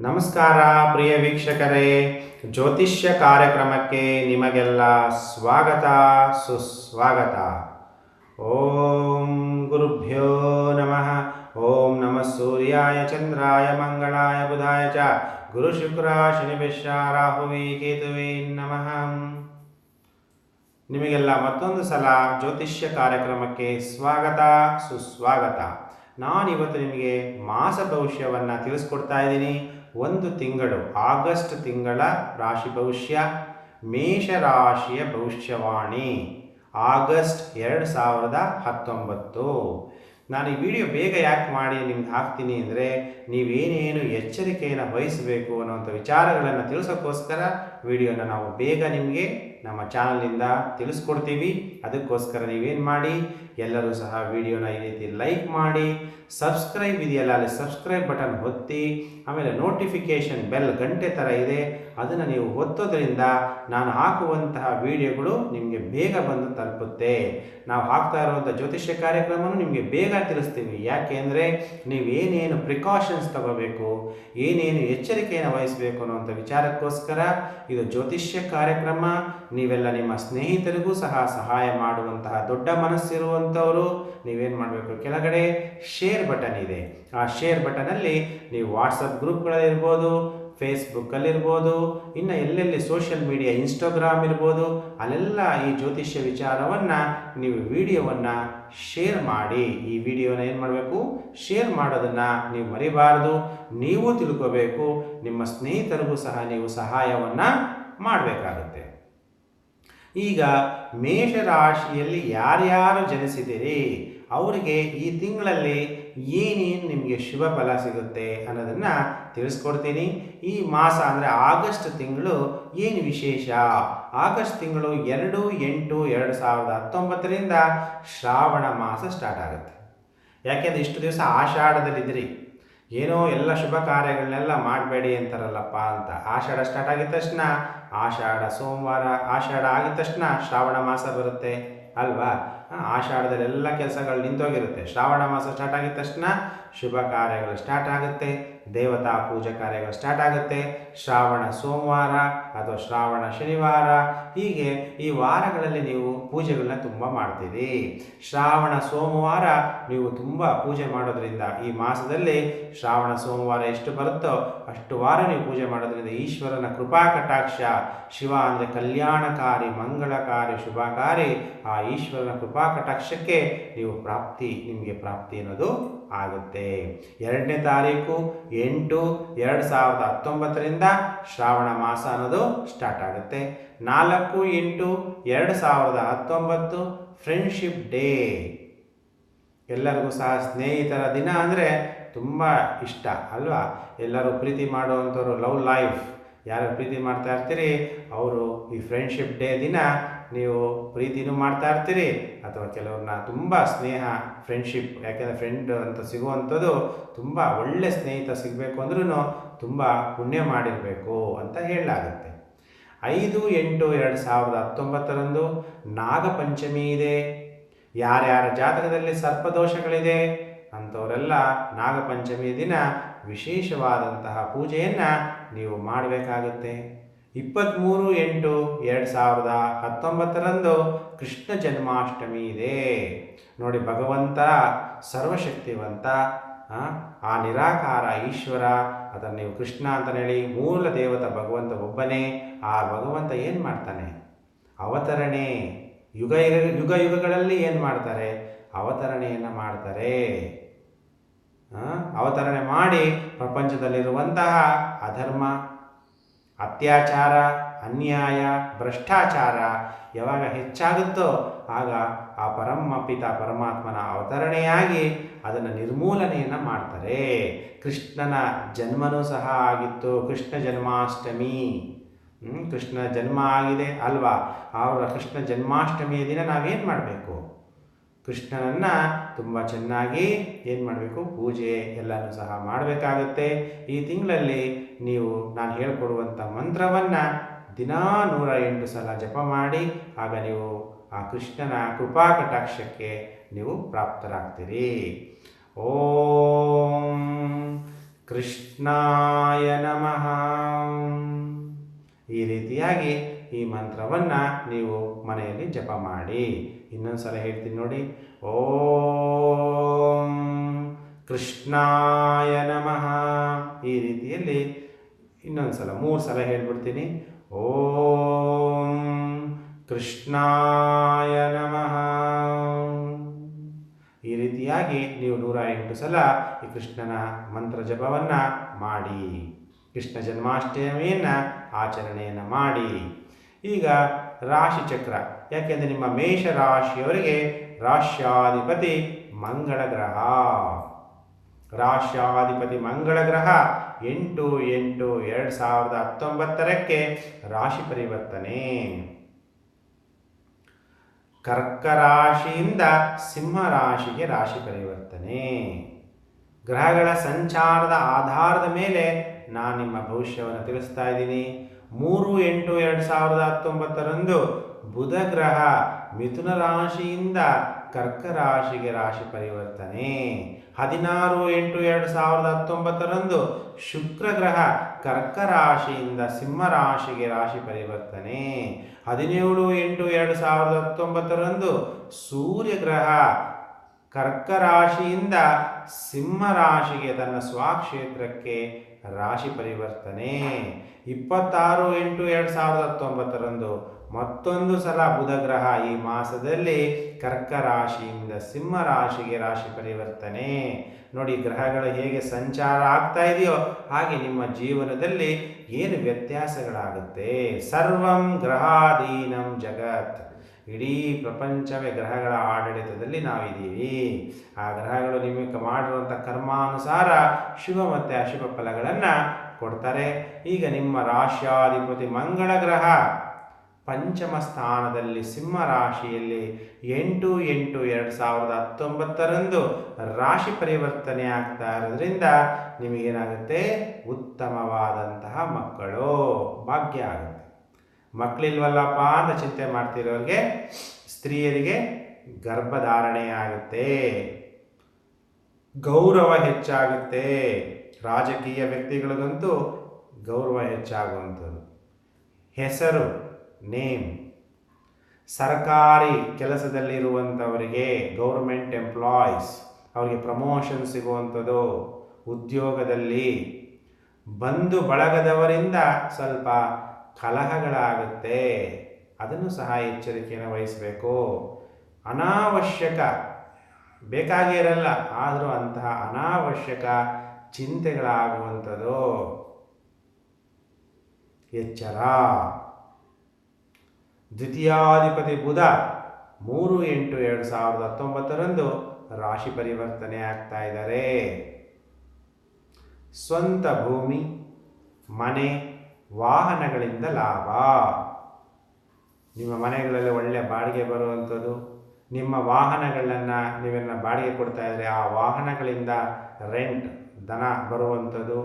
ನಮಸ್ಕಾರ ಪ್ರಿಯ ವೀಕ್ಷಕರೇ. ಜ್ಯೋತಿಷ್ಯ ಕಾರ್ಯಕ್ರಮಕ್ಕೆ ನಿಮಗೆಲ್ಲ ಸ್ವಾಗತ, ಸುಸ್ವಾಗತ. ಓಂ ಗುರುಭ್ಯೋ ನಮಃ. ಓಂ ನಮಃ ಸೂರ್ಯಾಯ, ಚಂದ್ರಾಯ, ಮಂಗಳಾಯ, ಬುಧಾಯ ಚ. ಗುರು ಶುಕ್ರ ರಾಹು ರಾಹುವಿ, ಕೇತುವೆ ನಮಃ. ನಿಮಗೆಲ್ಲ ಮತ್ತೊಂದು ಸಲ ಜ್ಯೋತಿಷ್ಯ ಕಾರ್ಯಕ್ರಮಕ್ಕೆ ಸ್ವಾಗತ, ಸುಸ್ವಾಗತ. ನಾನಿವತ್ತು ನಿಮಗೆ ಮಾಸ ಭವಿಷ್ಯವನ್ನು ತಿಳಿಸ್ಕೊಡ್ತಾ ಇದ್ದೀನಿ. ಒಂದು ತಿಂಗಳು, ಆಗಸ್ಟ್ ತಿಂಗಳ ರಾಶಿ ಭವಿಷ್ಯ, ಮೇಷರಾಶಿಯ ಭವಿಷ್ಯವಾಣಿ, ಆಗಸ್ಟ್ ಎರಡು ಸಾವಿರದ ಹತ್ತೊಂಬತ್ತು. ನಾನು ಈ ವಿಡಿಯೋ ಬೇಗ ಯಾಕೆ ಮಾಡಿ, ನಿಮ್ಗೆ ಹಾಕ್ತೀನಿ ಅಂದರೆ, ನೀವೇನೇನು ಎಚ್ಚರಿಕೆಯನ್ನು ವಹಿಸಬೇಕು ಅನ್ನೋಂಥ ವಿಚಾರಗಳನ್ನು ತಿಳಿಸೋಕ್ಕೋಸ್ಕರ ವಿಡಿಯೋನ ನಾವು ಬೇಗ ನಿಮಗೆ ನಮ್ಮ ಚಾನಲಿಂದ ತಿಳಿಸ್ಕೊಡ್ತೀವಿ. ಅದಕ್ಕೋಸ್ಕರ ನೀವೇನು ಮಾಡಿ ಎಲ್ಲರೂ ಸಹ ವಿಡಿಯೋನ ಈ ರೀತಿ ಲೈಕ್ ಮಾಡಿ, ಸಬ್ಸ್ಕ್ರೈಬ್ ಇದೆಯಲ್ಲ ಅಲ್ಲಿ ಸಬ್ಸ್ಕ್ರೈಬ್ ಬಟನ್ ಒತ್ತಿ, ಆಮೇಲೆ ನೋಟಿಫಿಕೇಷನ್ ಬೆಲ್ ಗಂಟೆ ಥರ ಇದೆ, ಅದನ್ನು ನೀವು ಒತ್ತೋದ್ರಿಂದ ನಾನು ಹಾಕುವಂತಹ ವಿಡಿಯೋಗಳು ನಿಮಗೆ ಬೇಗ ಬಂದು ತಲುಪುತ್ತೆ. ನಾವು ಹಾಕ್ತಾ ಇರುವಂಥ ಜ್ಯೋತಿಷ್ಯ ಕಾರ್ಯಕ್ರಮವನ್ನು ನಿಮಗೆ ಬೇಗ ತಿಳಿಸ್ತೀವಿ. ಯಾಕೆ ಅಂದರೆ ಏನೇನು ಪ್ರಿಕಾಷನ್ಸ್ ತಗೋಬೇಕು, ಏನೇನು ಎಚ್ಚರಿಕೆಯನ್ನು ವಹಿಸಬೇಕು ಅನ್ನುವಂಥ ವಿಚಾರಕ್ಕೋಸ್ಕರ ಇದು ಜ್ಯೋತಿಷ್ಯ ಕಾರ್ಯಕ್ರಮ. ನೀವೆಲ್ಲ ನಿಮ್ಮ ಸ್ನೇಹಿತರಿಗೂ ಸಹ ಸಹಾಯ ಮಾಡುವಂತಹ ದೊಡ್ಡ ಮನಸ್ಸಿರುವಂಥವರು ನೀವೇನು ಮಾಡಬೇಕು? ಕೆಳಗಡೆ ಶೇರ್ ಬಟನ್ ಇದೆ. ಆ ಶೇರ್ ಬಟನಲ್ಲಿ ನೀವು ವಾಟ್ಸಪ್ ಗ್ರೂಪ್ಗಳಲ್ಲಿರ್ಬೋದು ಫೇಸ್ಬುಕ್ಕಲ್ಲಿರ್ಬೋದು ಇನ್ನು ಎಲ್ಲೆಲ್ಲಿ ಸೋಷಿಯಲ್ ಮೀಡಿಯಾ ಇನ್ಸ್ಟಾಗ್ರಾಮ್ ಇರ್ಬೋದು, ಅಲ್ಲೆಲ್ಲ ಈ ಜ್ಯೋತಿಷ್ಯ ವಿಚಾರವನ್ನು ನೀವು ವಿಡಿಯೋವನ್ನು ಶೇರ್ ಮಾಡಿ. ಈ ವಿಡಿಯೋನ ಏನು ಮಾಡಬೇಕು? ಶೇರ್ ಮಾಡೋದನ್ನು ನೀವು ಮರಿಬಾರ್ದು. ನೀವು ತಿಳ್ಕೋಬೇಕು. ನಿಮ್ಮ ಸ್ನೇಹಿತರಿಗೂ ಸಹ ನೀವು ಸಹಾಯವನ್ನು ಮಾಡಬೇಕಾಗುತ್ತೆ. ಈಗ ಮೇಷರಾಶಿಯಲ್ಲಿ ಯಾರ್ಯಾರು ಜನಿಸಿದಿರಿ? ಅವರಿಗೆ ಈ ತಿಂಗಳಲ್ಲಿ ಏನೇನು ನಿಮಗೆ ಶುಭ ಫಲ ಸಿಗುತ್ತೆ ಅನ್ನೋದನ್ನು ತಿಳಿಸ್ಕೊಡ್ತೀನಿ. ಈ ಮಾಸ ಅಂದರೆ ಆಗಸ್ಟ್ ತಿಂಗಳು ಏನು ವಿಶೇಷ? ಆಗಸ್ಟ್ ತಿಂಗಳು ಎರಡು, ಎಂಟು, ಎರಡು ಸಾವಿರದ ಹತ್ತೊಂಬತ್ತರಿಂದ ಶ್ರಾವಣ ಮಾಸ ಸ್ಟಾರ್ಟ್ ಆಗುತ್ತೆ. ಯಾಕೆಂದರೆ ಇಷ್ಟು ದಿವಸ ಆಷಾಢದಲ್ಲಿದ್ದಿರಿ. ಏನೋ ಎಲ್ಲ ಶುಭ ಕಾರ್ಯಗಳನ್ನೆಲ್ಲ ಮಾಡಬೇಡಿ ಅಂತಾರಲ್ಲಪ್ಪ ಅಂತ ಆಷಾಢ ಸ್ಟಾರ್ಟ್ ಆಗಿದ ತಕ್ಷಣ ಆಷಾಢ, ಸೋಮವಾರ, ಆಷಾಢ ಆಗಿದ ತಕ್ಷಣ ಶ್ರಾವಣ ಮಾಸ ಬರುತ್ತೆ ಅಲ್ವಾ? ಆಷಾಢದಲ್ಲಿ ಎಲ್ಲ ಕೆಲಸಗಳು ನಿಂತೋಗಿರುತ್ತೆ. ಶ್ರಾವಣ ಮಾಸ ಸ್ಟಾರ್ಟ್ ಆಗಿದ ತಕ್ಷಣ ಶುಭ ಕಾರ್ಯಗಳು ಸ್ಟಾರ್ಟ್ ಆಗುತ್ತೆ, ದೇವತಾ ಪೂಜಾ ಕಾರ್ಯಗಳು ಸ್ಟಾರ್ಟ್ ಆಗುತ್ತೆ, ಶ್ರಾವಣ ಸೋಮವಾರ ಅಥವಾ ಶ್ರಾವಣ ಶನಿವಾರ. ಹೀಗೆ ಈ ವಾರಗಳಲ್ಲಿ ನೀವು ಪೂಜೆಗಳನ್ನ ತುಂಬ ಮಾಡ್ತೀರಿ. ಶ್ರಾವಣ ಸೋಮವಾರ ನೀವು ತುಂಬ ಪೂಜೆ ಮಾಡೋದ್ರಿಂದ ಈ ಮಾಸದಲ್ಲಿ ಶ್ರಾವಣ ಸೋಮವಾರ ಎಷ್ಟು ಬರುತ್ತೋ ಅಷ್ಟು ವಾರ ನೀವು ಪೂಜೆ ಮಾಡೋದ್ರಿಂದ ಈಶ್ವರನ ಕೃಪಾ ಕಟಾಕ್ಷ, ಶಿವ ಅಂದರೆ ಕಲ್ಯಾಣಕಾರಿ, ಮಂಗಳಕಾರಿ, ಶುಭಕಾರಿ ಆ ಈಶ್ವರನ ಕೃಪಾ ಕಟಾಕ್ಷಕ್ಕೆ ನೀವು ಪ್ರಾಪ್ತಿ, ನಿಮಗೆ ಪ್ರಾಪ್ತಿ ಅನ್ನೋದು ಆಗುತ್ತೆ. ಎರಡನೇ ತಾರೀಕು ಎಂಟು ಎರಡು ಸಾವಿರದ ಹತ್ತೊಂಬತ್ತರಿಂದ ಶ್ರಾವಣ ಮಾಸ ಅನ್ನೋದು ಸ್ಟಾರ್ಟ್ ಆಗುತ್ತೆ. ನಾಲ್ಕು ಎಂಟು ಎರಡು ಸಾವಿರದ ಹತ್ತೊಂಬತ್ತು ಫ್ರೆಂಡ್ಶಿಪ್ ಡೇ ಎಲ್ಲರಿಗೂ ಸಹ ಸ್ನೇಹಿತರ ದಿನ ಅಂದರೆ ತುಂಬ ಇಷ್ಟ, ಅಲ್ವಾ? ಎಲ್ಲರೂ ಪ್ರೀತಿ ಮಾಡುವಂಥವ್ರು ಲವ್ ಲೈಫ್. ಯಾರು ಪ್ರೀತಿ ಮಾಡ್ತಾ ಇರ್ತೀರಿ? ಅವರು ಈ ಫ್ರೆಂಡ್ಶಿಪ್ ಡೇ ದಿನ ನೀವು ಪ್ರೀತಿನೂ ಮಾಡ್ತಾ ಇರ್ತೀರಿ ಅಥವಾ ಕೆಲವ್ರನ್ನ ತುಂಬ ಸ್ನೇಹ ಫ್ರೆಂಡ್ಶಿಪ್ ಯಾಕೆಂದರೆ ಫ್ರೆಂಡ್ ಅಂತ ಸಿಗುವಂಥದ್ದು ತುಂಬ ಒಳ್ಳೆ ಸ್ನೇಹಿತ ಸಿಗಬೇಕು ಅಂದ್ರೂ ತುಂಬ ಪುಣ್ಯ ಮಾಡಿರಬೇಕು ಅಂತ ಹೇಳಲಾಗುತ್ತೆ. ಐದು, ಎಂಟು, ಎರಡು ಸಾವಿರದ ಹತ್ತೊಂಬತ್ತರಂದು ನಾಗಪಂಚಮಿ ಇದೆ. ಯಾರ್ಯಾರ ಜಾತಕದಲ್ಲಿ ಸರ್ಪದೋಷಗಳಿದೆ ಅಂಥವರೆಲ್ಲ ನಾಗಪಂಚಮಿ ದಿನ ವಿಶೇಷವಾದಂತಹ ಪೂಜೆಯನ್ನು ನೀವು ಮಾಡಬೇಕಾಗುತ್ತೆ. ಇಪ್ಪತ್ತ್ಮೂರು ಎಂಟು ಎರಡು ಸಾವಿರದ ಹತ್ತೊಂಬತ್ತರಂದು ಕೃಷ್ಣ ಜನ್ಮಾಷ್ಟಮಿ ಇದೆ. ನೋಡಿ, ಭಗವಂತ ಸರ್ವಶಕ್ತಿವಂತ, ಆ ನಿರಾಕಾರ ಈಶ್ವರ, ಅದನ್ನು ನೀವು ಕೃಷ್ಣ ಅಂತ ಹೇಳಿ, ಮೂಲ ದೇವತ ಭಗವಂತ ಒಬ್ಬನೇ, ಆ ಭಗವಂತ ಏನು ಮಾಡ್ತಾನೆ? ಅವತರಣೆ. ಯುಗ ಯುಗ ಯುಗಗಳಲ್ಲಿ ಏನು ಮಾಡ್ತಾರೆ? ಅವತರಣೆಯನ್ನು ಮಾಡ್ತಾರೆ. ಅವತರಣೆ ಮಾಡಿ ಪ್ರಪಂಚದಲ್ಲಿರುವಂತಹ ಅಧರ್ಮ ಅತ್ಯಾಚಾರ, ಅನ್ಯಾಯ, ಭ್ರಷ್ಟಾಚಾರ ಯಾವಾಗ ಹೆಚ್ಚಾಗುತ್ತೋ ಆಗ ಆ ಪರಮ ಪಿತ ಪರಮಾತ್ಮನ ಅವತರಣೆಯಾಗಿ ಅದನ್ನು ನಿರ್ಮೂಲನೆಯನ್ನು ಮಾಡ್ತಾರೆ. ಕೃಷ್ಣನ ಜನ್ಮನೂ ಸಹ ಆಗಿತ್ತು. ಕೃಷ್ಣ ಜನ್ಮಾಷ್ಟಮಿ. ಕೃಷ್ಣ ಜನ್ಮ ಆಗಿದೆ ಅಲ್ವಾ? ಅವರ ಕೃಷ್ಣ ಜನ್ಮಾಷ್ಟಮಿಯ ದಿನ ನಾವೇನು ಮಾಡಬೇಕು? ಕೃಷ್ಣನನ್ನು ತುಂಬ ಚೆನ್ನಾಗಿ ಏನು ಮಾಡಬೇಕು, ಪೂಜೆ ಎಲ್ಲನೂ ಸಹ ಮಾಡಬೇಕಾಗುತ್ತೆ. ಈ ತಿಂಗಳಲ್ಲಿ ನೀವು ನಾನು ಹೇಳಿಕೊಡುವಂಥ ಮಂತ್ರವನ್ನು ದಿನಾ ನೂರ ಎಂಟು ಸಲ ಜಪ ಮಾಡಿ, ಆಗ ನೀವು ಆ ಕೃಷ್ಣನ ಕೃಪಾ ಕಟಾಕ್ಷಕ್ಕೆ ನೀವು ಪ್ರಾಪ್ತರಾಗ್ತೀರಿ. ಓಂ ಕೃಷ್ಣಾಯ ನಮಃ. ಈ ರೀತಿಯಾಗಿ ಈ ಮಂತ್ರವನ್ನು ನೀವು ಮನೆಯಲ್ಲಿ ಜಪ ಮಾಡಿ. ಇನ್ನೊಂದು ಸಲ ಹೇಳ್ತೀನಿ ನೋಡಿ. ಓಂ ಕೃಷ್ಣಾಯ ನಮಃ. ಈ ರೀತಿಯಲ್ಲಿ ಇನ್ನೊಂದು ಸಲ ಮೂರು ಸಲ ಹೇಳ್ಬಿಡ್ತೀನಿ. ಓಂ ಕೃಷ್ಣಾಯ ನಮಃ. ಈ ರೀತಿಯಾಗಿ ನೀವು ನೂರ ಎಂಟು ಸಲ ಈ ಕೃಷ್ಣನ ಮಂತ್ರ ಜಪವನ್ನು ಮಾಡಿ. ಕೃಷ್ಣ ಜನ್ಮಾಷ್ಟಮಿಯನ್ನು ಆಚರಣೆಯನ್ನು ಮಾಡಿ. ಈಗ ರಾಶಿ ಚಕ್ರ ಯಾಕೆಂದರೆ ನಿಮ್ಮ ಮೇಷ ರಾಶಿಯವರಿಗೆ ರಾಶ್ಯಾಧಿಪತಿ ಮಂಗಳ ಗ್ರಹ. ರಾಶ್ಯಾಧಿಪತಿ ಮಂಗಳ ಗ್ರಹ ಎಂಟು ಎಂಟು ಎರಡು ಸಾವಿರದ ಹತ್ತೊಂಬತ್ತರಕ್ಕೆ ರಾಶಿ ಪರಿವರ್ತನೆ. ಕರ್ಕ ರಾಶಿಯಿಂದ ಸಿಂಹ ರಾಶಿಗೆ ರಾಶಿ ಪರಿವರ್ತನೆ. ಗ್ರಹಗಳ ಸಂಚಾರದ ಆಧಾರದ ಮೇಲೆ ನಾನು ನಿಮ್ಮ ಭವಿಷ್ಯವನ್ನು ತಿಳಿಸ್ತಾ ಇದ್ದೀನಿ. ಮೂರು ಎಂಟು ಎರಡು ಸಾವಿರದ ಹತ್ತೊಂಬತ್ತರಂದು ಬುಧ ಗ್ರಹ ಮಿಥುನ ರಾಶಿಯಿಂದ ಕರ್ಕ ರಾಶಿಗೆ ರಾಶಿ ಪರಿವರ್ತನೆ. ಹದಿನಾರು ಎಂಟು ಎರಡು ಸಾವಿರದ ಹತ್ತೊಂಬತ್ತರಂದು ಶುಕ್ರ ಗ್ರಹ ಕರ್ಕ ರಾಶಿಯಿಂದ ಸಿಂಹ ರಾಶಿಗೆ ರಾಶಿ ಪರಿವರ್ತನೆ. ಹದಿನೇಳು ಎಂಟು ಎರಡು ಸಾವಿರದ ಹತ್ತೊಂಬತ್ತರಂದು ಸೂರ್ಯ ಗ್ರಹ ಕರ್ಕ ರಾಶಿಯಿಂದ ಸಿಂಹ ರಾಶಿಗೆ ತನ್ನ ಸ್ವಕ್ಷೇತ್ರಕ್ಕೆ ರಾಶಿ ಪರಿವರ್ತನೆ. ಇಪ್ಪತ್ತಾರು ಎಂಟು ಎರಡು ಸಾವಿರದ ಹತ್ತೊಂಬತ್ತರಂದು ಮತ್ತೊಂದು ಸಲ ಬುಧ ಗ್ರಹ ಈ ಮಾಸದಲ್ಲಿ ಕರ್ಕ ರಾಶಿಯಿಂದ ಸಿಂಹ ರಾಶಿಗೆ ರಾಶಿ ಪರಿವರ್ತನೆ. ನೋಡಿ, ಗ್ರಹಗಳು ಹೇಗೆ ಸಂಚಾರ ಆಗ್ತಾ ಇದೆಯೋ ಹಾಗೆ ನಿಮ್ಮ ಜೀವನದಲ್ಲಿ ಏನು ವ್ಯತ್ಯಾಸಗಳಾಗುತ್ತೆ? ಸರ್ವಂ ಗ್ರಹಾಧೀನಂ ಜಗತ್. ಇಡೀ ಪ್ರಪಂಚವೇ ಗ್ರಹಗಳ ಆಡಳಿತದಲ್ಲಿ ನಾವಿದ್ದೀವಿ. ಆ ಗ್ರಹಗಳು ನಿಮಗೆ ಮಾಡಿರುವಂಥ ಕರ್ಮಾನುಸಾರ ಶುಭ ಮತ್ತು ಅಶುಭ ಫಲಗಳನ್ನು ಕೊಡ್ತಾರೆ. ಈಗ ನಿಮ್ಮ ರಾಶ್ಯಾಧಿಪತಿ ಮಂಗಳ ಗ್ರಹ ಪಂಚಮ ಸ್ಥಾನದಲ್ಲಿ ಸಿಂಹ ರಾಶಿಯಲ್ಲಿ ಎಂಟು ಎಂಟು ಎರಡು ಸಾವಿರದ ಹತ್ತೊಂಬತ್ತರಂದು ರಾಶಿ ಪರಿವರ್ತನೆ ಆಗ್ತಾ ಇರೋದ್ರಿಂದ ನಿಮಗೇನಾಗುತ್ತೆ? ಉತ್ತಮವಾದಂತಹ ಮಕ್ಕಳು. ಭಾಗ್ಯ ಆಗುತ್ತೆ. ಮಕ್ಕಳಿಲ್ವಲ್ಲಪ್ಪ ಅಂತ ಚಿಂತೆ ಮಾಡ್ತಿರೋರಿಗೆ ಸ್ತ್ರೀಯರಿಗೆ ಗರ್ಭಧಾರಣೆ ಆಗುತ್ತೆ. ಗೌರವ ಹೆಚ್ಚಾಗುತ್ತೆ. ರಾಜಕೀಯ ವ್ಯಕ್ತಿಗಳಿಗಂತೂ ಗೌರವ ಹೆಚ್ಚಾಗುವಂಥದ್ದು. ಹೆಸರು, ನೇಮ್. ಸರ್ಕಾರಿ ಕೆಲಸದಲ್ಲಿರುವಂಥವರಿಗೆ ಗೌರ್ಮೆಂಟ್ ಎಂಪ್ಲಾಯೀಸ್, ಅವರಿಗೆ ಪ್ರಮೋಷನ್ ಸಿಗುವಂಥದ್ದು ಉದ್ಯೋಗದಲ್ಲಿ. ಬಂಧು ಬಳಗದವರಿಂದ ಸ್ವಲ್ಪ ಕಲಹಗಳಾಗುತ್ತೆ. ಅದನ್ನು ಸಹ ಎಚ್ಚರಿಕೆಯನ್ನು ವಹಿಸಬೇಕು. ಅನಾವಶ್ಯಕ, ಬೇಕಾಗೇ ಇರಲ್ಲ, ಆದರೂ ಅಂತಹ ಅನಾವಶ್ಯಕ ಚಿಂತೆಗಳಾಗುವಂಥದ್ದು. ಎಚ್ಚರ. ದ್ವಿತೀಯಾಧಿಪತಿ ಬುಧ ಮೂರು ಎಂಟು ಎರಡು ಸಾವಿರದ ಹತ್ತೊಂಬತ್ತರಂದು ರಾಶಿ ಪರಿವರ್ತನೆ ಆಗ್ತಾ ಇದ್ದಾರೆ. ಸ್ವಂತ ಭೂಮಿ, ಮನೆ ವಾಹನಗಳಿಂದ ಲಾಭ. ನಿಮ್ಮ ಮನೆಗಳಲ್ಲಿ ಒಳ್ಳೆ ಬಾಡಿಗೆ ಬರುವಂಥದ್ದು, ನಿಮ್ಮ ವಾಹನಗಳನ್ನು ನೀವೆಲ್ಲ ಬಾಡಿಗೆ ಕೊಡ್ತಾ ಇದ್ದರೆ ಆ ವಾಹನಗಳಿಂದ ರೆಂಟ್ ದನ ಬರುವಂಥದ್ದು,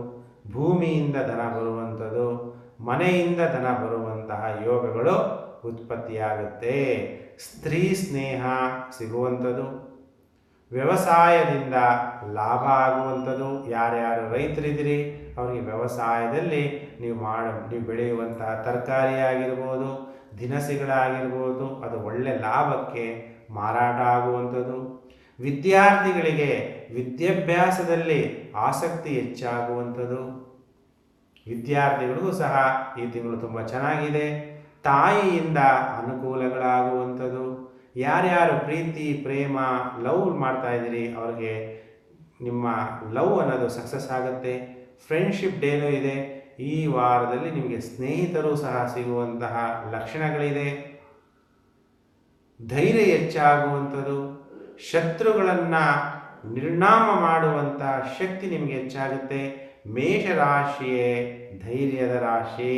ಭೂಮಿಯಿಂದ ದನ ಬರುವಂಥದ್ದು, ಮನೆಯಿಂದ ದನ ಬರುವಂತಹ ಯೋಗಗಳು ಉತ್ಪತ್ತಿಯಾಗುತ್ತೆ. ಸ್ತ್ರೀ ಸ್ನೇಹ ಸಿಗುವಂಥದ್ದು, ವ್ಯವಸಾಯದಿಂದ ಲಾಭ ಆಗುವಂಥದ್ದು. ಯಾರ್ಯಾರು ರೈತರಿದ್ದೀರಿ ಅವರಿಗೆ ವ್ಯವಸಾಯದಲ್ಲಿ ನೀವು ಮಾಡ, ನೀವು ಬೆಳೆಯುವಂತಹ ತರಕಾರಿ ಆಗಿರ್ಬೋದು ದಿನಸಿಗಳಾಗಿರ್ಬೋದು, ಅದು ಒಳ್ಳೆ ಲಾಭಕ್ಕೆ ಮಾರಾಟ ಆಗುವಂಥದ್ದು. ವಿದ್ಯಾರ್ಥಿಗಳಿಗೆ ವಿದ್ಯಾಭ್ಯಾಸದಲ್ಲಿ ಆಸಕ್ತಿ ಹೆಚ್ಚಾಗುವಂಥದ್ದು. ವಿದ್ಯಾರ್ಥಿಗಳಿಗೂ ಸಹ ಈ ತಿಂಗಳು ತುಂಬ ಚೆನ್ನಾಗಿದೆ. ತಾಯಿಯಿಂದ ಅನುಕೂಲಗಳಾಗುವಂಥದ್ದು. ಯಾರ್ಯಾರು ಪ್ರೀತಿ, ಪ್ರೇಮ, ಲವ್ ಮಾಡ್ತಾ ಇದ್ದೀರಿ, ಅವ್ರಿಗೆ ನಿಮ್ಮ ಲವ್ ಅನ್ನೋದು ಸಕ್ಸಸ್ ಆಗುತ್ತೆ. ಫ್ರೆಂಡ್ಶಿಪ್ ಡೇನೂ ಇದೆ. ಈ ವಾರದಲ್ಲಿ ನಿಮಗೆ ಸ್ನೇಹಿತರು ಸಹ ಸಿಗುವಂತಹ ಲಕ್ಷಣಗಳಿದೆ. ಧೈರ್ಯ ಹೆಚ್ಚಾಗುವಂಥದ್ದು. ಶತ್ರುಗಳನ್ನು ನಿರ್ನಾಮ ಮಾಡುವಂತಹ ಶಕ್ತಿ ನಿಮಗೆ ಹೆಚ್ಚಾಗುತ್ತೆ. ಮೇಷರಾಶಿಯೇ ಧೈರ್ಯದ ರಾಶಿ.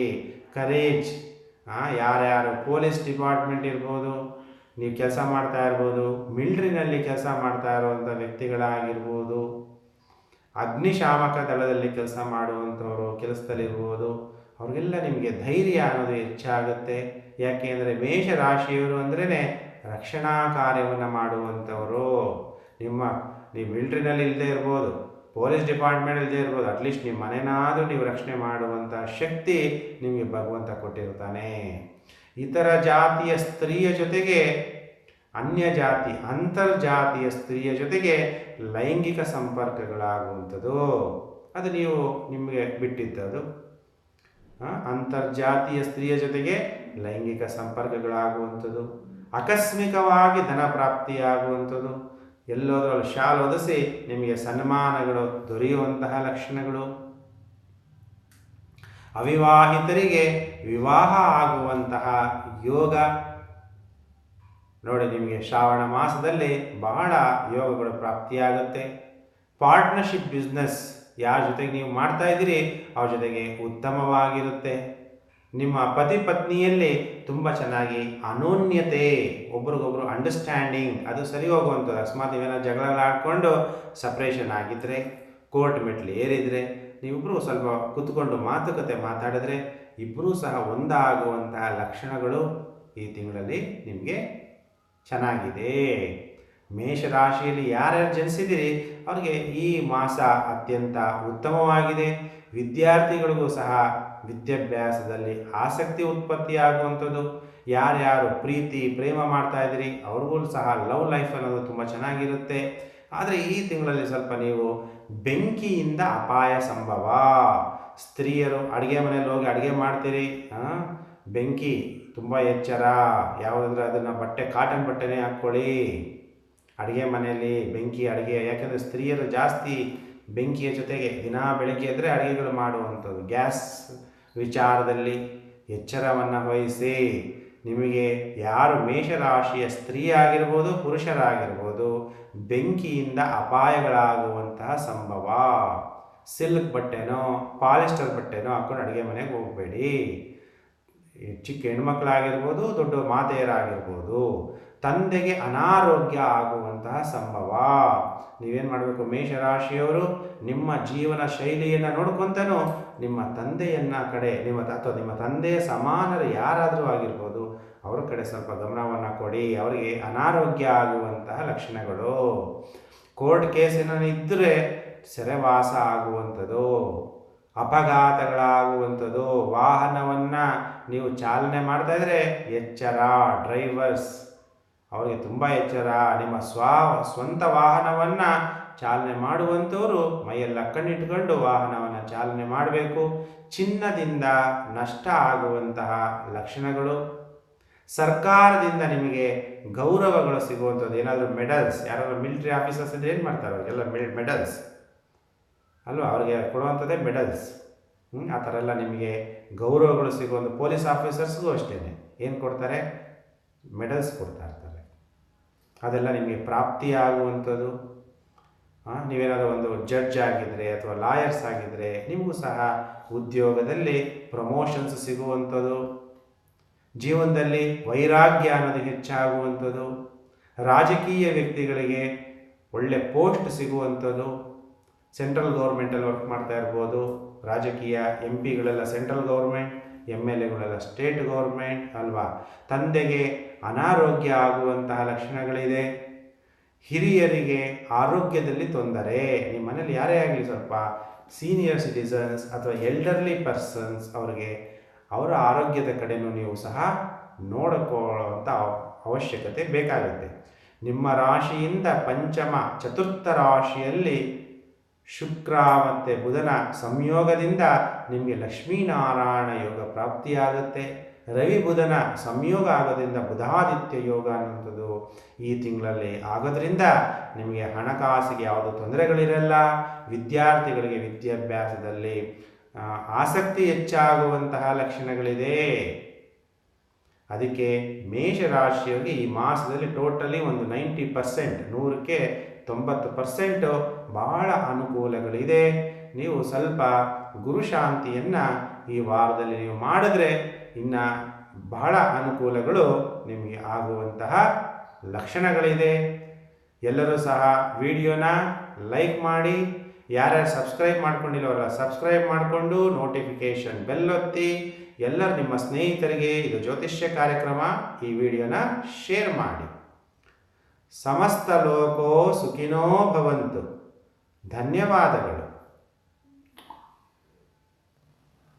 ಕರೇಜ್ ಯಾರ್ಯಾರು ಪೊಲೀಸ್ ಡಿಪಾರ್ಟ್ಮೆಂಟ್ ಇರ್ಬೋದು, ನೀವು ಕೆಲಸ ಮಾಡ್ತಾ ಇರ್ಬೋದು ಮಿಲ್ಟ್ರಿನಲ್ಲಿ ಕೆಲಸ ಮಾಡ್ತಾ ಇರುವಂಥ ವ್ಯಕ್ತಿಗಳಾಗಿರ್ಬೋದು ಅಗ್ನಿಶಾಮಕ ದಳದಲ್ಲಿ ಕೆಲಸ ಮಾಡುವಂಥವರು ಕೆಲಸದಲ್ಲಿರ್ಬೋದು ಅವ್ರಿಗೆಲ್ಲ ನಿಮಗೆ ಧೈರ್ಯ ಅನ್ನೋದು ಹೆಚ್ಚಾಗುತ್ತೆ. ಯಾಕೆಂದರೆ ಮೇಷರಾಶಿಯವರು ಅಂದ್ರೇ ರಕ್ಷಣಾ ಕಾರ್ಯವನ್ನು ಮಾಡುವಂಥವರು. ನಿಮ್ಮ, ನೀವು ಮಿಲ್ಟ್ರಿನಲ್ಲಿ ಇಲ್ಲದೆ ಇರ್ಬೋದು, ಪೊಲೀಸ್ ಡಿಪಾರ್ಟ್ಮೆಂಟ್ ಇಲ್ಲದೆ ಇರ್ಬೋದು ಅಟ್ಲೀಸ್ಟ್ ನಿಮ್ಮ ಮನೆನಾದರೂ ನೀವು ರಕ್ಷಣೆ ಮಾಡುವಂಥ ಶಕ್ತಿ ನಿಮಗೆ ಭಗವಂತ ಕೊಟ್ಟಿರ್ತಾನೆ. ಇತರ ಜಾತಿಯ ಸ್ತ್ರೀಯ ಜೊತೆಗೆ ಅನ್ಯ ಜಾತಿ ಅಂತರ್ಜಾತಿಯ ಸ್ತ್ರೀಯ ಜೊತೆಗೆ ಲೈಂಗಿಕ ಸಂಪರ್ಕಗಳಾಗುವಂಥದ್ದು. ಅದು ನೀವು ನಿಮಗೆ ಬಿಟ್ಟಿದ್ದದು ಅಂತರ್ಜಾತೀಯ ಸ್ತ್ರೀಯ ಜೊತೆಗೆ ಲೈಂಗಿಕ ಸಂಪರ್ಕಗಳಾಗುವಂಥದ್ದು. ಆಕಸ್ಮಿಕವಾಗಿ ಧನ ಪ್ರಾಪ್ತಿಯಾಗುವಂಥದ್ದು. ಎಲ್ಲೋದ್ರಲ್ಲಿ ಶಾಲ್ ಒದಿಸಿ ನಿಮಗೆ ಸನ್ಮಾನಗಳು ದೊರೆಯುವಂತಹ ಲಕ್ಷಣಗಳು. ಅವಿವಾಹಿತರಿಗೆ ವಿವಾಹ ಆಗುವಂತಹ ಯೋಗ. ನೋಡಿ ನಿಮಗೆ ಶ್ರಾವಣ ಮಾಸದಲ್ಲಿ ಬಹಳ ಯೋಗಗಳು ಪ್ರಾಪ್ತಿಯಾಗುತ್ತೆ. ಪಾರ್ಟ್ನರ್ಶಿಪ್ ಬಿಸ್ನೆಸ್ ಯಾರ ಜೊತೆಗೆ ನೀವು ಮಾಡ್ತಾ ಇದ್ದೀರಿ, ಅವ್ರ ಜೊತೆಗೆ ಉತ್ತಮವಾಗಿರುತ್ತೆ. ನಿಮ್ಮ ಪತಿ ಪತ್ನಿಯಲ್ಲಿ ತುಂಬ ಚೆನ್ನಾಗಿ ಅನೋನ್ಯತೆ, ಒಬ್ರಿಗೊಬ್ರು ಅಂಡರ್ಸ್ಟ್ಯಾಂಡಿಂಗ್ ಅದು ಸರಿ ಹೋಗುವಂಥದ್ದು. ಅಕಸ್ಮಾತ್ ನೀವೇನೋ ಜಗಳಗಳಾಡ್ಕೊಂಡು ಸಪ್ರೇಷನ್ ಆಗಿದ್ದರೆ ಕೋರ್ಟ್ ಮೆಟ್ಲು ಏರಿದರೆ ನೀವಿಬ್ಬರು ಸ್ವಲ್ಪ ಕೂತ್ಕೊಂಡು ಮಾತುಕತೆ ಮಾತಾಡಿದ್ರೆ ಇಬ್ಬರೂ ಸಹ ಒಂದಾಗುವಂತಹ ಲಕ್ಷಣಗಳು ಈ ತಿಂಗಳಲ್ಲಿ ನಿಮಗೆ ಚೆನ್ನಾಗಿದೆ. ಮೇಷರಾಶಿಯಲ್ಲಿ ಯಾರ್ಯಾರು ಜನಿಸಿದಿರಿ? ಅವರಿಗೆ ಈ ಮಾಸ ಅತ್ಯಂತ ಉತ್ತಮವಾಗಿದೆ. ವಿದ್ಯಾರ್ಥಿಗಳಿಗೂ ಸಹ ವಿದ್ಯಾಭ್ಯಾಸದಲ್ಲಿ ಆಸಕ್ತಿ ಉತ್ಪತ್ತಿಯಾಗುವಂಥದ್ದು. ಯಾರ್ಯಾರು ಪ್ರೀತಿ, ಪ್ರೇಮ ಮಾಡ್ತಾ ಇದ್ದೀರಿ, ಅವ್ರಿಗೂ ಸಹ ಲವ್ ಲೈಫ್ ಅನ್ನೋದು ತುಂಬ ಚೆನ್ನಾಗಿರುತ್ತೆ. ಆದರೆ ಈ ತಿಂಗಳಲ್ಲಿ ಸ್ವಲ್ಪ ನೀವು ಬೆಂಕಿಯಿಂದ ಅಪಾಯ ಸಂಭವ. ಸ್ತ್ರೀಯರು ಅಡುಗೆ ಮನೆಯಲ್ಲಿ ಹೋಗಿ ಅಡುಗೆ ಮಾಡ್ತೀರಿ ಬೆಂಕಿ ತುಂಬ ಎಚ್ಚರ. ಯಾವುದಂದ್ರೆ ಅದನ್ನು ಬಟ್ಟೆ ಕಾಟನ್ ಬಟ್ಟೆನೇ ಹಾಕ್ಕೊಳ್ಳಿ. ಅಡುಗೆ ಮನೆಯಲ್ಲಿ ಬೆಂಕಿ ಅಡುಗೆ, ಯಾಕೆಂದರೆ ಸ್ತ್ರೀಯರು ಜಾಸ್ತಿ ಬೆಂಕಿಯ ಜೊತೆಗೆ ದಿನ ಬೆಳಗ್ಗೆ ಎದ್ದರೆ ಅಡುಗೆಗಳು ಮಾಡುವಂಥದ್ದು. ಗ್ಯಾಸ್ ವಿಚಾರದಲ್ಲಿ ಎಚ್ಚರವನ್ನು ವಹಿಸಿ. ನಿಮಗೆ ಯಾರು ಮೇಷರಾಶಿಯ ಸ್ತ್ರೀ ಆಗಿರ್ಬೋದು, ಪುರುಷರಾಗಿರ್ಬೋದು, ಬೆಂಕಿಯಿಂದ ಅಪಾಯಗಳಾಗುವಂತಹ ಸಂಭವ. ಸಿಲ್ಕ್ ಬಟ್ಟೆನೋ, ಪಾಲಿಸ್ಟರ್ ಬಟ್ಟೆನೋ ಹಾಕ್ಕೊಂಡು ಅಡುಗೆ ಮನೆಗೆ ಹೋಗಬೇಡಿ. ಚಿಕ್ಕ ಹೆಣ್ಮಕ್ಳಾಗಿರ್ಬೋದು, ದೊಡ್ಡ ಮಾತೆಯರಾಗಿರ್ಬೋದು, ತಂದೆಗೆ ಅನಾರೋಗ್ಯ ಆಗುವಂತಹ ಸಂಭವ. ನೀವೇನು ಮಾಡಬೇಕು, ಮೇಷರಾಶಿಯವರು, ನಿಮ್ಮ ಜೀವನ ಶೈಲಿಯನ್ನು ನೋಡ್ಕೊಂತಾನು ನಿಮ್ಮ ತಂದೆಯನ್ನ ಕಡೆ, ನಿಮ್ಮ ಅಥವಾ ನಿಮ್ಮ ತಂದೆಯ ಸಮಾನರು ಯಾರಾದರೂ ಆಗಿರ್ಬೋದು, ಅವರ ಕಡೆ ಸ್ವಲ್ಪ ಗಮನವನ್ನು ಕೊಡಿ, ಅವರಿಗೆ ಅನಾರೋಗ್ಯ ಆಗುವಂತಹ ಲಕ್ಷಣಗಳು. ಕೋರ್ಟ್ ಏನಾದ್ರು ಇದ್ದರೆ ಸೆರೆವಾಸ ಆಗುವಂಥದ್ದು. ಅಪಘಾತಗಳಾಗುವಂಥದ್ದು. ವಾಹನವನ್ನು ನೀವು ಚಾಲನೆ ಮಾಡ್ತಾ ಇದ್ರೆ ಎಚ್ಚರ ಡ್ರೈವರ್ಸ್ ಅವರಿಗೆ ತುಂಬ ಎಚ್ಚರ. ನಿಮ್ಮ ಸ್ವ, ಸ್ವಂತ ವಾಹನವನ್ನು ಚಾಲನೆ ಮಾಡುವಂಥವರು ಮೈಯಲ್ಲ ಕಣ್ಣಿಟ್ಕೊಂಡು ವಾಹನವನ್ನು ಚಾಲನೆ ಮಾಡಬೇಕು. ಚಿನ್ನದಿಂದ ನಷ್ಟ ಆಗುವಂತಹ ಲಕ್ಷಣಗಳು. ಸರ್ಕಾರದಿಂದ ನಿಮಗೆ ಗೌರವಗಳು ಸಿಗುವಂಥದ್ದು. ಏನಾದರೂ ಮೆಡಲ್ಸ್ ಯಾರಾದರೂ ಮಿಲಿಟರಿ ಆಫೀಸರ್ಸ್ ಇದ್ರೆ ಏನು ಮಾಡ್ತಾರೆ ಅವರಿಗೆಲ್ಲ ಮೆಡಲ್ಸ್ ಅಲ್ವಾ? ಅವ್ರಿಗೆ ಕೊಡುವಂಥದ್ದೇ ಮೆಡಲ್ಸ್ ಆ ಥರ ಎಲ್ಲ ನಿಮಗೆ ಗೌರವಗಳು ಸಿಗುವಂಥ ಪೊಲೀಸ್ ಆಫೀಸರ್ಸ್ಗೂ ಅಷ್ಟೇ ಏನು ಕೊಡ್ತಾರೆ? ಮೆಡಲ್ಸ್ ಕೊಡ್ತಾ ಇರ್ತಾರೆ. ಅದೆಲ್ಲ ನಿಮಗೆ ಪ್ರಾಪ್ತಿ ಆಗುವಂಥದ್ದು ನೀವೇನಾದರೂ ಒಂದು ಜಡ್ಜ್ ಆಗಿದ್ದರೆ ಅಥವಾ ಲಾಯರ್ಸ್ ಆಗಿದ್ದರೆ ನಿಮಗೂ ಸಹ ಉದ್ಯೋಗದಲ್ಲಿ ಪ್ರಮೋಷನ್ಸ್ ಸಿಗುವಂಥದ್ದು. ಜೀವನದಲ್ಲಿ ವೈರಾಗ್ಯ ಅನ್ನೋದು ಹೆಚ್ಚಾಗುವಂಥದ್ದು. ರಾಜಕೀಯ ವ್ಯಕ್ತಿಗಳಿಗೆ ಒಳ್ಳೆ ಪೋಸ್ಟ್ ಸಿಗುವಂಥದ್ದು. ಸೆಂಟ್ರಲ್ ಗೌರ್ಮೆಂಟಲ್ಲಿ ವರ್ಕ್ ಮಾಡ್ತಾ ಇರ್ಬೋದು. ರಾಜಕೀಯ ಎಂ ಪಿಗಳೆಲ್ಲ ಸೆಂಟ್ರಲ್ ಗೌರ್ಮೆಂಟ್ ಎಂ ಎಲ್ ಎಗಳೆಲ್ಲ ಸ್ಟೇಟ್ ಗೌರ್ಮೆಂಟ್ ಅಲ್ವಾ? ತಂದೆಗೆ ಅನಾರೋಗ್ಯ ಆಗುವಂತಹ ಲಕ್ಷಣಗಳಿದೆ. ಹಿರಿಯರಿಗೆ ಆರೋಗ್ಯದಲ್ಲಿ ತೊಂದರೆ. ನಿಮ್ಮ ಮನೇಲಿ ಯಾರೇ ಆಗಲಿ ಸ್ವಲ್ಪ ಸೀನಿಯರ್ ಸಿಟಿಸನ್ಸ್ ಅಥವಾ ಎಲ್ಡರ್ಲಿ ಪರ್ಸನ್ಸ್ ಅವರಿಗೆ ಅವರ ಆರೋಗ್ಯದ ಕಡೆಯೂ ನೀವು ಸಹ ನೋಡಿಕೊಳ್ಳುವಂಥ ಅವಶ್ಯಕತೆ ಬೇಕಾಗುತ್ತೆ. ನಿಮ್ಮ ರಾಶಿಯಿಂದ ಪಂಚಮ, ಚತುರ್ಥ ರಾಶಿಯಲ್ಲಿ ಶುಕ್ರ ಮತ್ತು ಬುಧನ ಸಂಯೋಗದಿಂದ ನಿಮಗೆ ಲಕ್ಷ್ಮೀನಾರಾಯಣ ಯೋಗ ಪ್ರಾಪ್ತಿಯಾಗುತ್ತೆ. ರವಿ ಬುಧನ ಸಂಯೋಗ ಆಗೋದ್ರಿಂದ ಬುಧಾದಿತ್ಯ ಯೋಗ ಅನ್ನುವಂಥದ್ದು ಈ ತಿಂಗಳಲ್ಲಿ ಆಗೋದ್ರಿಂದ ನಿಮಗೆ ಹಣಕಾಸಿಗೆ ಯಾವುದೂ ತೊಂದರೆಗಳಿರಲ್ಲ. ವಿದ್ಯಾರ್ಥಿಗಳಿಗೆ ವಿದ್ಯಾಭ್ಯಾಸದಲ್ಲಿ ಆಸಕ್ತಿ ಹೆಚ್ಚಾಗುವಂತಹ ಲಕ್ಷಣಗಳಿದೆ. ಅದಕ್ಕೆ ಮೇಷರಾಶಿಯವರಿಗೆ ಈ ಮಾಸದಲ್ಲಿ ಟೋಟಲಿ ಒಂದು ನೈಂಟಿ ಪರ್ಸೆಂಟ್ ನೂರಕ್ಕೆ ತೊಂಬತ್ತು ಪರ್ಸೆಂಟು ಭಾಳ ಅನುಕೂಲಗಳಿದೆ. ನೀವು ಸ್ವಲ್ಪ ಗುರುಶಾಂತಿಯನ್ನು ಈ ವಾರದಲ್ಲಿ ನೀವು ಮಾಡಿದ್ರೆ ಇನ್ನು ಬಹಳ ಅನುಕೂಲಗಳು ನಿಮಗೆ ಆಗುವಂತಹ ಲಕ್ಷಣಗಳಿದೆ. ಎಲ್ಲರೂ ಸಹ ವಿಡಿಯೋನ ಲೈಕ್ ಮಾಡಿ. ಯಾರ್ಯಾರು ಸಬ್ಸ್ಕ್ರೈಬ್ ಮಾಡ್ಕೊಂಡಿಲ್ಲವರ ಸಬ್ಸ್ಕ್ರೈಬ್ ಮಾಡಿಕೊಂಡು ನೋಟಿಫಿಕೇಷನ್ ಬೆಲ್ ಒತ್ತಿ. ಎಲ್ಲರೂ ನಿಮ್ಮ ಸ್ನೇಹಿತರಿಗೆ ಇದು ಜ್ಯೋತಿಷ್ಯ ಕಾರ್ಯಕ್ರಮ ಈ ವಿಡಿಯೋನ ಶೇರ್ ಮಾಡಿ. ಸಮಸ್ತ ಲೋಕೋ ಸುಖಿನೋ ಭವಂತು. ಧನ್ಯವಾದಗಳು.